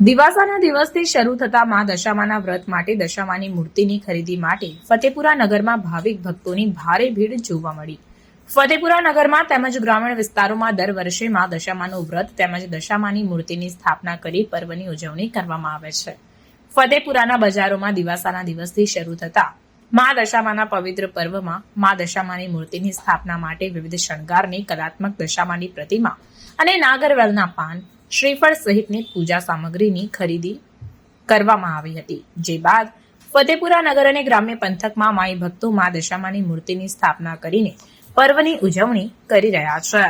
દિવાસાના દિવસથી શરૂ થતા મા દશામાના વ્રત માટે દશામાની મૂર્તિની ખરીદી માટે ફતેપુરા નગરમાં ભાવિક ભક્તોની ભારે ભીડ જોવા મળી. ફતેપુરા નગરમાં તેમજ ગ્રામીણ વિસ્તારોમાં દર વર્ષે મા દશામાનું વ્રત તેમજ દશામાની મૂર્તિની સ્થાપના કરી પર્વની ઉજવણી કરવામાં આવે છે. ફતેપુરાના બજારોમાં દિવાસાના દિવસથી શરૂ થતા મા દશામાના પવિત્ર પર્વમાં મા દશામાની મૂર્તિની સ્થાપના માટે વિવિધ શણગારની કલાત્મક દશામાની પ્રતિમા અને નાગરવેલના પાન, શ્રીફળ સહિતની પૂજા સામગ્રીની ખરીદી કરવામાં આવી હતી. જે બાદ ફતેપુરા નગર અને ગ્રામ્ય પંથકમાં માઈ ભક્તો મા દશામાની મૂર્તિની સ્થાપના કરીને પર્વની ઉજવણી કરી રહ્યા છે.